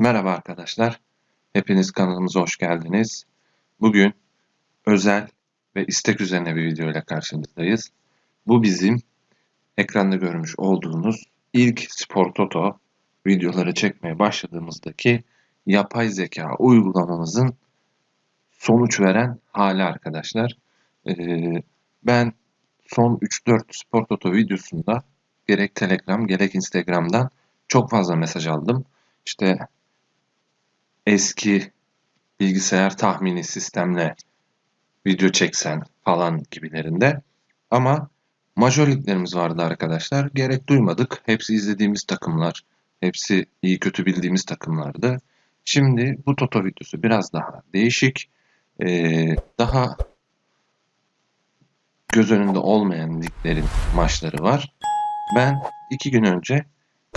Merhaba arkadaşlar. Hepiniz kanalımıza hoş geldiniz. Bugün özel ve istek üzerine bir video ile karşınızdayız. Bu bizim ekranda görmüş olduğunuz ilk Spor Toto videoları çekmeye başladığımızdaki yapay zeka uygulamamızın sonuç veren hali arkadaşlar. Ee, ben son 3-4 Spor Toto videosunda gerek Telegram gerek Instagram'dan çok fazla mesaj aldım. İşte eski bilgisayar tahmini sistemle video çeksen falan gibilerinde. Ama majör liglerimiz vardı arkadaşlar. Gerek duymadık. Hepsi izlediğimiz takımlar. Hepsi iyi kötü bildiğimiz takımlardı. Şimdi bu Toto videosu biraz daha değişik. Ee, daha göz önünde olmayan liglerin maçları var. Ben iki gün önce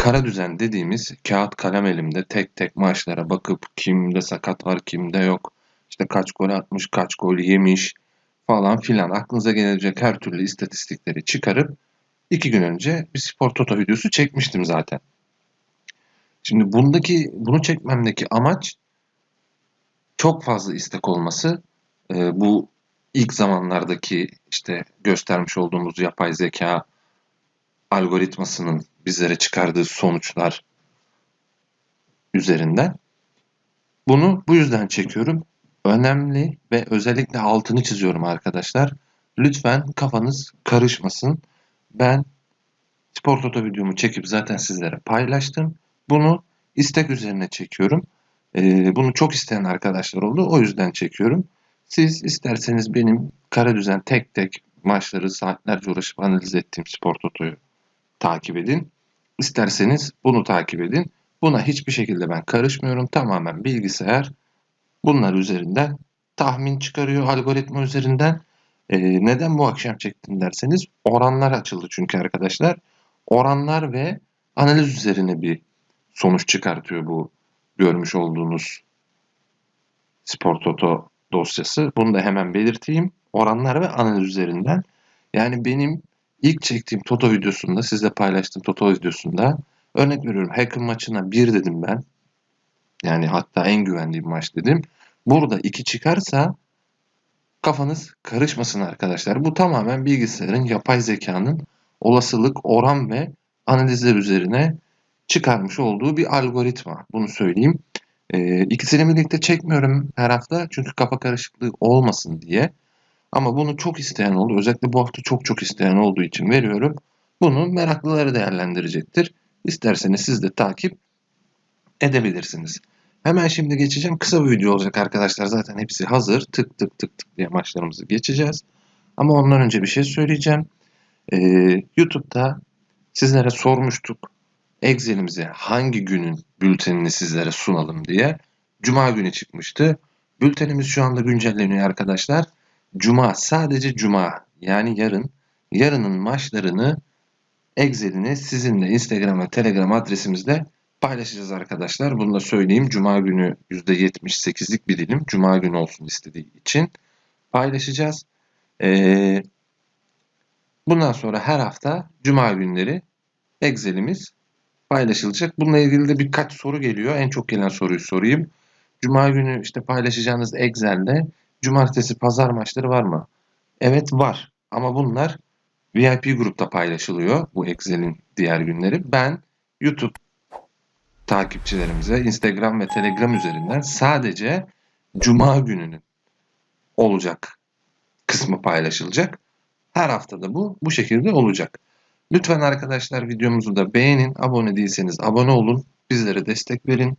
kara düzen dediğimiz kağıt kalem elimde tek tek maçlara bakıp kimde sakat var kimde yok işte kaç gol atmış kaç gol yemiş falan filan aklınıza gelebilecek her türlü istatistikleri çıkarıp iki gün önce bir spor toto videosu çekmiştim zaten. Şimdi bundaki bunu çekmemdeki amaç çok fazla istek olması. Ee, bu ilk zamanlardaki işte göstermiş olduğumuz yapay zeka algoritmasının bizlere çıkardığı sonuçlar üzerinden. Bunu bu yüzden çekiyorum. Önemli ve özellikle altını çiziyorum arkadaşlar. Lütfen kafanız karışmasın. Ben spor toto videomu çekip zaten sizlere paylaştım. Bunu istek üzerine çekiyorum. Ee, bunu çok isteyen arkadaşlar oldu. O yüzden çekiyorum. Siz isterseniz benim kara düzen tek tek maçları saatlerce uğraşıp analiz ettiğim spor totoyu takip edin. İsterseniz bunu takip edin. Buna hiçbir şekilde ben karışmıyorum. Tamamen bilgisayar bunlar üzerinden tahmin çıkarıyor algoritma üzerinden. Ee, neden bu akşam çektim derseniz oranlar açıldı çünkü arkadaşlar. Oranlar ve analiz üzerine bir sonuç çıkartıyor bu görmüş olduğunuz Spor Toto dosyası. Bunu da hemen belirteyim. Oranlar ve analiz üzerinden. Yani benim İlk çektiğim Toto videosunda, sizle paylaştığım Toto videosunda örnek veriyorum Hack'ın maçına 1 dedim ben. Yani hatta en güvendiğim maç dedim. Burada 2 çıkarsa kafanız karışmasın arkadaşlar. Bu tamamen bilgisayarın, yapay zekanın olasılık, oran ve analizler üzerine çıkarmış olduğu bir algoritma. Bunu söyleyeyim. Ee, ikisini birlikte çekmiyorum her hafta çünkü kafa karışıklığı olmasın diye. Ama bunu çok isteyen oldu. Özellikle bu hafta çok çok isteyen olduğu için veriyorum. Bunu meraklıları değerlendirecektir. İsterseniz siz de takip edebilirsiniz. Hemen şimdi geçeceğim. Kısa bir video olacak arkadaşlar. Zaten hepsi hazır. Tık tık tık tık diye maçlarımızı geçeceğiz. Ama ondan önce bir şey söyleyeceğim. Ee, YouTube'da sizlere sormuştuk. Excel'imize hangi günün bültenini sizlere sunalım diye. Cuma günü çıkmıştı. Bültenimiz şu anda güncelleniyor arkadaşlar. Cuma sadece Cuma yani yarın yarının maçlarını Excel'ini sizinle Instagram ve Telegram adresimizde paylaşacağız arkadaşlar. Bunu da söyleyeyim. Cuma günü %78'lik bir dilim. Cuma günü olsun istediği için paylaşacağız. Ee, bundan sonra her hafta Cuma günleri Excel'imiz paylaşılacak. Bununla ilgili de birkaç soru geliyor. En çok gelen soruyu sorayım. Cuma günü işte paylaşacağınız Excel'de cumartesi pazar maçları var mı? Evet var. Ama bunlar VIP grupta paylaşılıyor bu Excel'in diğer günleri. Ben YouTube takipçilerimize Instagram ve Telegram üzerinden sadece cuma gününün olacak kısmı paylaşılacak. Her haftada bu bu şekilde olacak. Lütfen arkadaşlar videomuzu da beğenin. Abone değilseniz abone olun. Bizlere destek verin.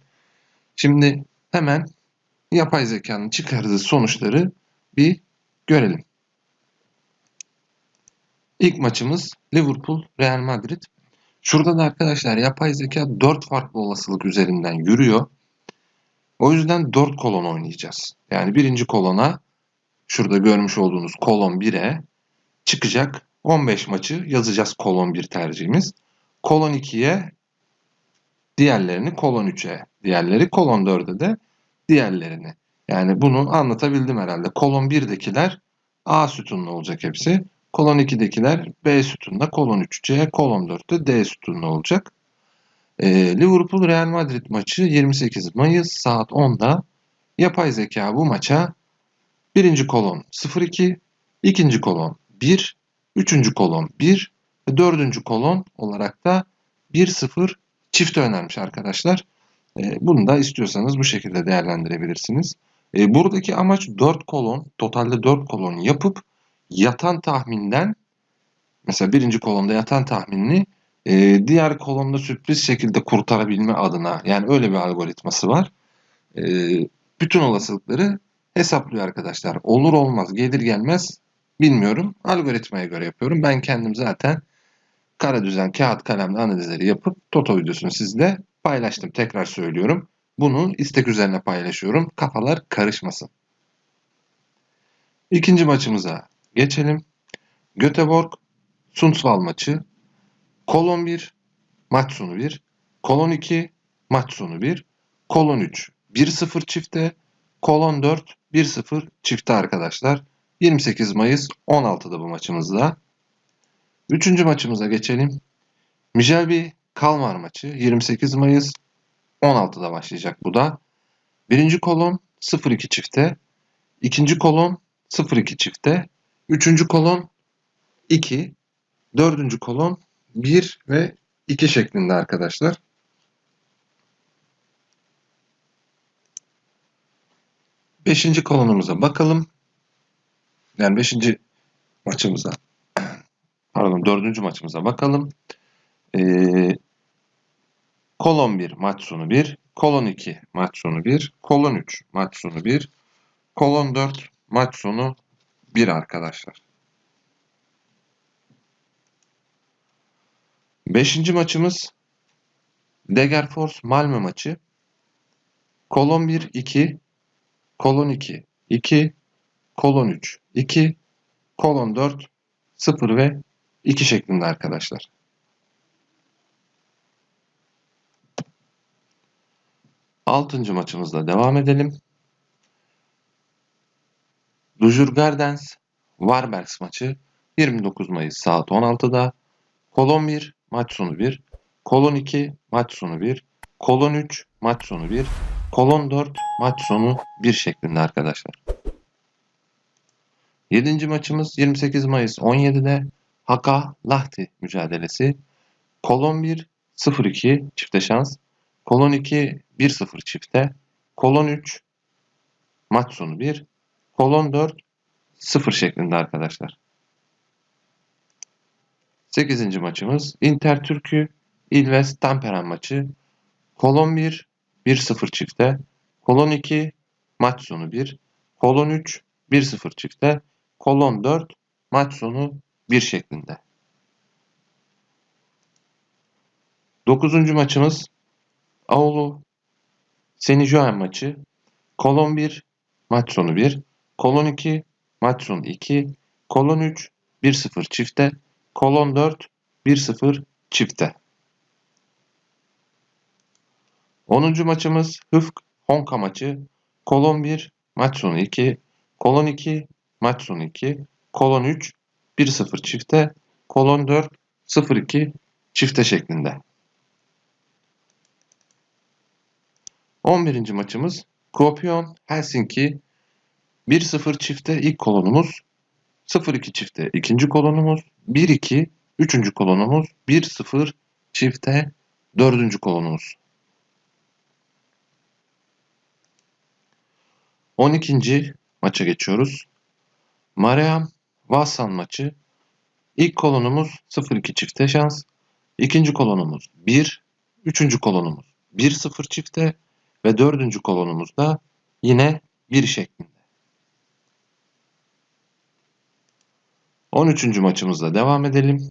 Şimdi hemen yapay zekanın çıkardığı sonuçları bir görelim. İlk maçımız Liverpool Real Madrid. Şurada da arkadaşlar yapay zeka 4 farklı olasılık üzerinden yürüyor. O yüzden 4 kolon oynayacağız. Yani birinci kolona şurada görmüş olduğunuz kolon 1'e çıkacak 15 maçı yazacağız kolon 1 tercihimiz. Kolon 2'ye diğerlerini kolon 3'e, diğerleri kolon 4'e de diğerlerini. Yani bunu anlatabildim herhalde. Kolon 1'dekiler A sütunlu olacak hepsi. Kolon 2'dekiler B sütununda, kolon 3 C, kolon 4'te D sütunlu olacak. Ee, Liverpool Real Madrid maçı 28 Mayıs saat 10'da. Yapay zeka bu maça birinci kolon 02, ikinci kolon 1, üçüncü kolon 1 ve dördüncü kolon olarak da 1-0 çift önermiş arkadaşlar. Ee, bunu da istiyorsanız bu şekilde değerlendirebilirsiniz. Ee, buradaki amaç 4 kolon, totalde 4 kolon yapıp yatan tahminden mesela birinci kolonda yatan tahminini e, diğer kolonda sürpriz şekilde kurtarabilme adına yani öyle bir algoritması var. E, bütün olasılıkları hesaplıyor arkadaşlar. Olur olmaz gelir gelmez bilmiyorum. Algoritmaya göre yapıyorum. Ben kendim zaten kara düzen kağıt kalemle analizleri yapıp Toto videosunu sizle paylaştım. Tekrar söylüyorum. Bunu istek üzerine paylaşıyorum. Kafalar karışmasın. İkinci maçımıza geçelim. Göteborg Sundsvall maçı. Kolon 1 maç sonu 1. Kolon 2 maç sonu 1. Kolon 3 1-0 çifte. Kolon 4 1-0 çifte arkadaşlar. 28 Mayıs 16'da bu maçımızda. Üçüncü maçımıza geçelim. Mijelbi Kalmar maçı 28 Mayıs 16'da başlayacak bu da. Birinci kolon 0-2 çifte. ikinci kolon 0-2 çifte. Üçüncü kolon 2. Dördüncü kolon 1 ve 2 şeklinde arkadaşlar. Beşinci kolonumuza bakalım. Yani beşinci maçımıza pardon dördüncü maçımıza bakalım. Ee, kolon 1 maç sonu 1, kolon 2 maç sonu 1, kolon 3 maç sonu 1, kolon 4 maç sonu 1 arkadaşlar. Beşinci maçımız Degerfors Malmö maçı. Kolon 1 2, kolon 2 2, kolon 3 2, kolon 4 0 ve 2 şeklinde arkadaşlar. Altıncı maçımızla devam edelim. Dujurgardens Varbergs maçı 29 Mayıs saat 16'da. Kolon 1 maç sonu 1, kolon 2 maç sonu 1, kolon 3 maç sonu 1, kolon 4 maç sonu 1 şeklinde arkadaşlar. 7. maçımız 28 Mayıs 17'de Haka Lahti mücadelesi. Kolon 1 0-2 çifte şans. Kolon 2 1-0 çifte. Kolon 3 maç sonu 1. Kolon 4 0 şeklinde arkadaşlar. 8. maçımız Inter Türkü İlves Tamperen maçı. Kolon 1 1-0 çifte. Kolon 2 maç sonu 1. Kolon 3 1-0 çifte. Kolon 4 maç sonu 1 şeklinde. 9. maçımız Aulu Senijoen maçı. Kolon 1 maç sonu 1. Kolon 2 maç sonu 2. Kolon 3 1-0 çifte. Kolon 4 1-0 çifte. 10. maçımız Hıfk Honka maçı. Kolon 1 maç sonu 2. Kolon 2 maç sonu 2. Kolon 3 1-0 çifte. Kolon 4 0-2 çifte şeklinde. 11. maçımız Kuopion Helsinki 1-0 çifte ilk kolonumuz 0-2 çifte ikinci kolonumuz 1-2 üçüncü kolonumuz 1-0 çifte dördüncü kolonumuz. 12. maça geçiyoruz. Mariam Vasan maçı. İlk kolonumuz 0-2 çifte şans. İkinci kolonumuz 1. Üçüncü kolonumuz 1-0 çifte. Ve dördüncü kolonumuzda yine 1 şeklinde. 13. maçımızla devam edelim.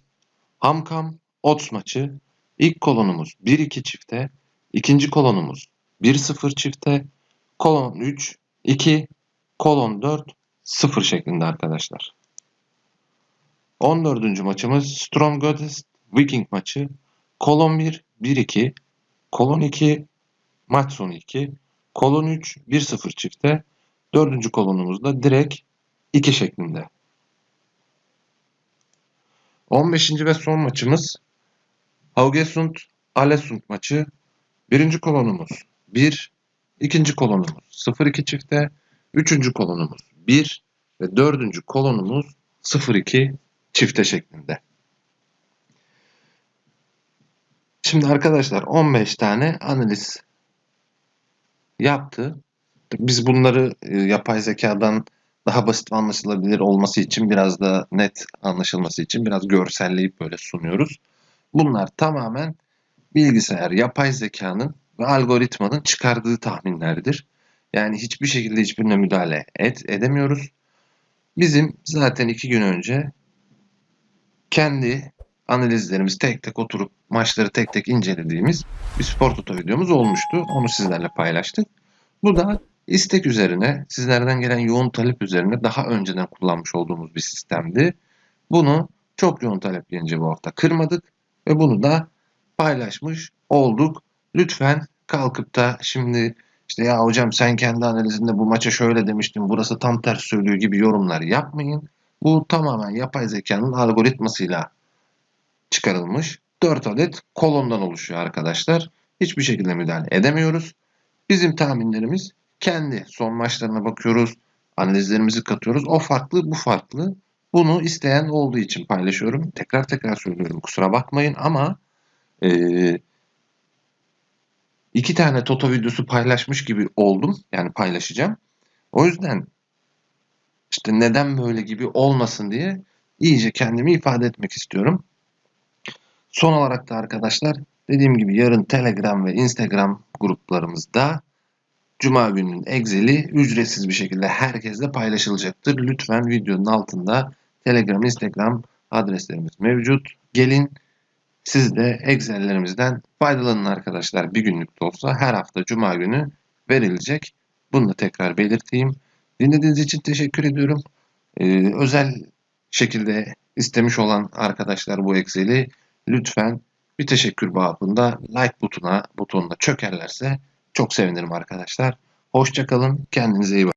Hamkam Ots maçı. İlk kolonumuz 1-2 çifte. ikinci kolonumuz 1-0 çifte. Kolon 3, 2, kolon 4, 0 şeklinde arkadaşlar. 14. maçımız Storm Goddess Viking maçı. Kolon 1, 1-2. Kolon 2, maç sonu 2. Kolon 3, 1-0 çifte. Dördüncü kolonumuzda direkt 2 şeklinde. 15. ve son maçımız Haugesund Alesund maçı birinci kolonumuz 1, ikinci kolonumuz 0-2 çifte, üçüncü kolonumuz 1 ve dördüncü kolonumuz 0-2 çifte şeklinde. Şimdi arkadaşlar 15 tane analiz yaptı. Biz bunları e, yapay zekadan daha basit ve anlaşılabilir olması için biraz da net anlaşılması için biraz görselleyip böyle sunuyoruz. Bunlar tamamen bilgisayar, yapay zekanın ve algoritmanın çıkardığı tahminlerdir. Yani hiçbir şekilde hiçbirine müdahale et, edemiyoruz. Bizim zaten iki gün önce kendi analizlerimiz tek tek oturup maçları tek tek incelediğimiz bir spor toto videomuz olmuştu. Onu sizlerle paylaştık. Bu da istek üzerine, sizlerden gelen yoğun talep üzerine daha önceden kullanmış olduğumuz bir sistemdi. Bunu çok yoğun talep gelince bu hafta kırmadık ve bunu da paylaşmış olduk. Lütfen kalkıp da şimdi işte ya hocam sen kendi analizinde bu maça şöyle demiştin burası tam ters söylüyor gibi yorumlar yapmayın. Bu tamamen yapay zekanın algoritmasıyla çıkarılmış 4 adet kolondan oluşuyor arkadaşlar. Hiçbir şekilde müdahale edemiyoruz. Bizim tahminlerimiz kendi son maçlarına bakıyoruz. Analizlerimizi katıyoruz. O farklı, bu farklı. Bunu isteyen olduğu için paylaşıyorum. Tekrar tekrar söylüyorum. Kusura bakmayın ama e, iki tane Toto videosu paylaşmış gibi oldum. Yani paylaşacağım. O yüzden işte neden böyle gibi olmasın diye iyice kendimi ifade etmek istiyorum. Son olarak da arkadaşlar dediğim gibi yarın Telegram ve Instagram gruplarımızda Cuma gününün Excel'i ücretsiz bir şekilde herkesle paylaşılacaktır. Lütfen videonun altında Telegram, Instagram adreslerimiz mevcut. Gelin siz de Excel'lerimizden faydalanın arkadaşlar. Bir günlük de olsa her hafta Cuma günü verilecek. Bunu da tekrar belirteyim. Dinlediğiniz için teşekkür ediyorum. Ee, özel şekilde istemiş olan arkadaşlar bu Excel'i lütfen bir teşekkür babında like butona butonuna çökerlerse çok sevinirim arkadaşlar. Hoşçakalın. Kendinize iyi bakın.